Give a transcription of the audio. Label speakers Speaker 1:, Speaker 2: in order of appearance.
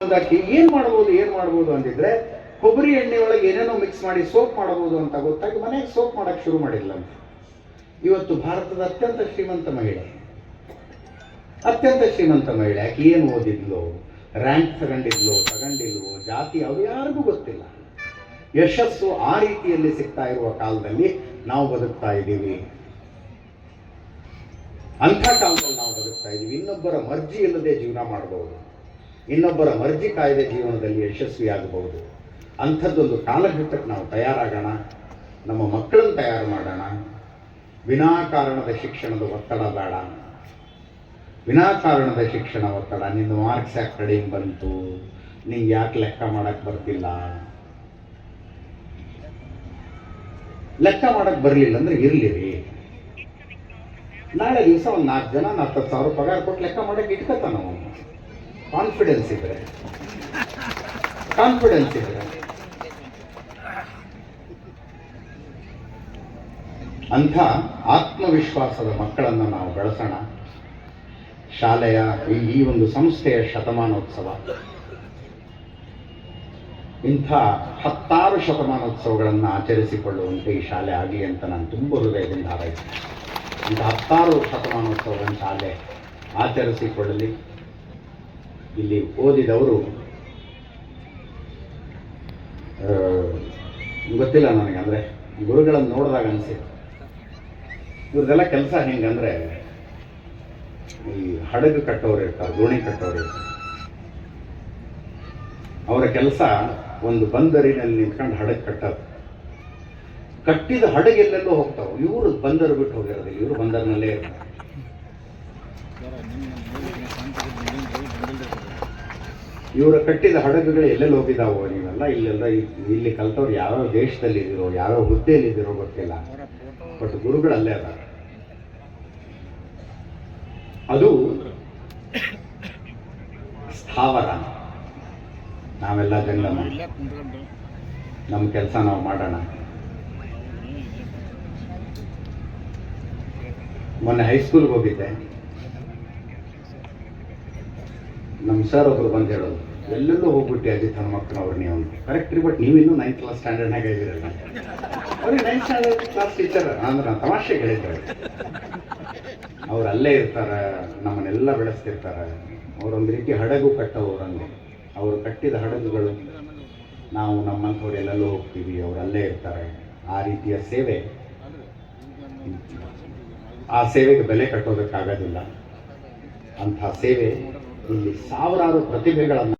Speaker 1: ಹಾಕಿ ಏನ್ ಮಾಡ್ಬೋದು ಏನ್ ಮಾಡ್ಬೋದು ಅಂತಿದ್ರೆ ಕೊಬ್ಬರಿ ಎಣ್ಣೆ ಒಳಗೆ ಏನೇನೋ ಮಿಕ್ಸ್ ಮಾಡಿ ಸೋಪ್ ಮಾಡಬಹುದು ಅಂತ ಗೊತ್ತಾಗಿ ಮನೆಗೆ ಸೋಪ್ ಮಾಡಕ್ ಶುರು ಮಾಡಿಲ್ಲ ಇವತ್ತು ಭಾರತದ ಅತ್ಯಂತ ಶ್ರೀಮಂತ ಮಹಿಳೆ. ಅತ್ಯಂತ ಶ್ರೀಮಂತ ಮಹಿಳೆ ಆಕೆ ಏನು ಓದಿದ್ಲು ರ್ಯಾಂಕ್ ತಗೊಂಡಿದ್ಲು, ತಗೊಂಡಿಲ್ವೋ, ಜಾತಿ ಅವ್ರು ಯಾರಿಗೂ ಗೊತ್ತಿಲ್ಲ. ಯಶಸ್ಸು ಆ ರೀತಿಯಲ್ಲಿ ಸಿಗ್ತಾ ಇರುವ ಕಾಲದಲ್ಲಿ ನಾವು ಬದುಕ್ತಾ ಇದ್ದೀವಿ. ಅಂಥ ಕಾಲದಲ್ಲಿ ನಾವು ಬದುಕ್ತಾ ಇದ್ದೀವಿ. ಇನ್ನೊಬ್ಬರ ಮರ್ಜಿ ಇಲ್ಲದೆ ಜೀವನ ಮಾಡಬಹುದು ಇನ್ನೊಬ್ಬರ ಮರ್ಜಿ ಕಾಯ್ದೆ ಜೀವನದಲ್ಲಿ ಯಶಸ್ವಿಯಾಗಬಹುದು. ಅಂಥದ್ದೊಂದು ಕಾಲಘಟ್ಟಕ್ಕೆ ನಾವು ತಯಾರಾಗೋಣ, ನಮ್ಮ ಮಕ್ಕಳನ್ನು ತಯಾರು ಮಾಡೋಣ, ವಿನಾಕಾರಣದ ಶಿಕ್ಷಣದ ಒತ್ತಡ ಬೇಡ. ವಿನಾಕಾರಣದ ಶಿಕ್ಷಣ ಒತ್ತಡ, ನಿನ್ನ ಮಾರ್ಕ್ಸ್ ಯಾಕೆ ಕಡಿಮೆ ಬಂತು? ನಿಂಗೆ ಯಾಕೆ ಲೆಕ್ಕ ಮಾಡಕ್ಕೆ ಬರ್ತಿಲ್ಲ? ಲೆಕ್ಕ ಮಾಡಕ್ಕೆ ಬರಲಿಲ್ಲ ಅಂದ್ರೆ ಇರಲಿರಿ. ನಾಳೆ ದಿವಸ ಒಂದು ನಾಲ್ಕು ಜನ ಹತ್ತು ಸಾವಿರ ಪಗಾರ ಕೊಟ್ಟು ಲೆಕ್ಕ ಮಾಡಕ್ಕೆ ಇಟ್ಕೋತಾನ ಅವನು. ಕಾನ್ಫಿಡೆನ್ಸ್ ಇದ್ರೆ. ಕಾನ್ಫಿಡೆನ್ಸ್ ಇದ್ರೆ. ಅಂಥ ಆತ್ಮವಿಶ್ವಾಸದ ಮಕ್ಕಳನ್ನು ನಾವು ಬೆಳೆಸೋಣ. ಶಾಲೆಯ ಈ ಒಂದು ಸಂಸ್ಥೆಯ ಶತಮಾನೋತ್ಸವ. ಇಂಥ ಹತ್ತಾರು ಶತಮಾನೋತ್ಸವಗಳನ್ನು ಆಚರಿಸಿಕೊಳ್ಳುವಂತೆ ಈ ಶಾಲೆ ಆಗಲಿ ಅಂತ ನಾನು ತುಂಬ ಹೃದಯದಿಂದ ಹಾರೈಸ್ತೇನೆ. ಇಂಥ ಹತ್ತಾರು ಶತಮಾನೋತ್ಸವಗಳನ್ನು ಶಾಲೆ ಆಚರಿಸಿಕೊಳ್ಳಲಿ. ಇಲ್ಲಿ ಓದಿದವರು ಗೊತ್ತಿಲ್ಲ ನನಗೆ ಅಂದರೆ, ಗುರುಗಳನ್ನು ನೋಡಿದಾಗ ಅನಿಸಿತ್ತು ಇವ್ರದೆಲ್ಲ ಕೆಲಸ ಹೆಂಗಂದರೆ, ಈ ಹಡಗು ಕಟ್ಟೋರು ಇರ್ತಾರೆ, ದೋಣಿ ಕಟ್ಟೋರು ಇರ್ತಾರೆ. ಅವರ ಕೆಲಸ ಒಂದು ಬಂದರಿನಲ್ಲಿ ನಿಂತ್ಕೊಂಡು ಹಡಗು ಕಟ್ಟೋದು. ಕಟ್ಟಿದ ಹಡಗು ಎಲ್ಲೆಲ್ಲೋ ಹೋಗ್ತಾವೆ. ಇವರು ಬಂದರು ಬಿಟ್ಟು ಹೋಗಿರೋದಿಲ್ಲ. ಇವರು ಬಂದರಿನಲ್ಲೇ ಇರ್ತಾರೆ. ಇವರ ಕಟ್ಟಿದ ಹಡಗುಗಳು ಎಲ್ಲೆಲ್ಲಿ ಹೋಗಿದಾವೋ ನೀವೆಲ್ಲ, ಇಲ್ಲೆಲ್ಲ ಇಲ್ಲಿ ಕಲ್ತವ್ರು ಯಾವ್ಯಾವ ದೇಶದಲ್ಲಿ ಇದ್ದೀರೋ ಯಾವ್ಯಾವ ಹುದ್ದೆಯಲ್ಲಿ ಇದ್ದೀರೋ ಗೊತ್ತಿಲ್ಲ. ಬಟ್ ಗುರುಗಳು ಅಲ್ಲೇ ಅದಾರ ಅದು ಸ್ಥಾವರ. ನಾವೆಲ್ಲ ಜಂಗಮ ನಮ್ಮ ಕೆಲಸ ನಾವು ಮಾಡೋಣ. ಮೊನ್ನೆ ಹೈಸ್ಕೂಲ್ಗೆ ಹೋಗಿದ್ದೆ. ನಮ್ಮ ಸರ್ ಒಬ್ರು ಬಂದು ಹೇಳೋದು, ಎಲ್ಲೆಲ್ಲೂ ಹೋಗ್ಬಿಟ್ಟು ಅಜಿತ್ ಹನುಮಕ್ಕನವ್ರು ನೀವು. ಕರೆಕ್ಟ್ ರೀ ಬಟ್ ನೀವಿನ್ನೂ ನೈನ್ತ್ ಕ್ಲಾಸ್ ಸ್ಟ್ಯಾಂಡರ್ಡ್ನಾಗ ಇದ್ದೀರಲ್ಲ. ಅವ್ರಿಗೆ ನೈನ್ತ್ ಸ್ಟ್ಯಾಂಡರ್ಡ್ ಕ್ಲಾಸ್ ಟೀಚರ್ ಅಂದ್ರೆ ನಾನು ತಮಾಷೆ ಹೇಳಿದ್ದಾರೆ ಅವ್ರು ಅಲ್ಲೇ ಇರ್ತಾರೆ, ನಮ್ಮನ್ನೆಲ್ಲ ಬೆಳೆಸ್ತಿರ್ತಾರೆ. ಅವರೊಂದು ರೀತಿ ಹಡಗು ಕಟ್ಟೋರಂಗೆ ಅವರು ಕಟ್ಟಿದ ಹಡಗುಗಳು, ನಾವು ನಮ್ಮಂಥವ್ರು ಎಲ್ಲೆಲ್ಲೋ ಹೋಗ್ತೀವಿ, ಅವ್ರು ಅಲ್ಲೇ ಇರ್ತಾರೆ. ಆ ರೀತಿಯ ಸೇವೆ. ಆ ಸೇವೆಗೆ ಬೆಲೆ ಕಟ್ಟೋದಕ್ಕಾಗೋದಿಲ್ಲ. ಅಂಥ ಸೇವೆ ಇಲ್ಲಿ ಸಾವಿರಾರು ಪ್ರತಿಭೆಗಳನ್ನು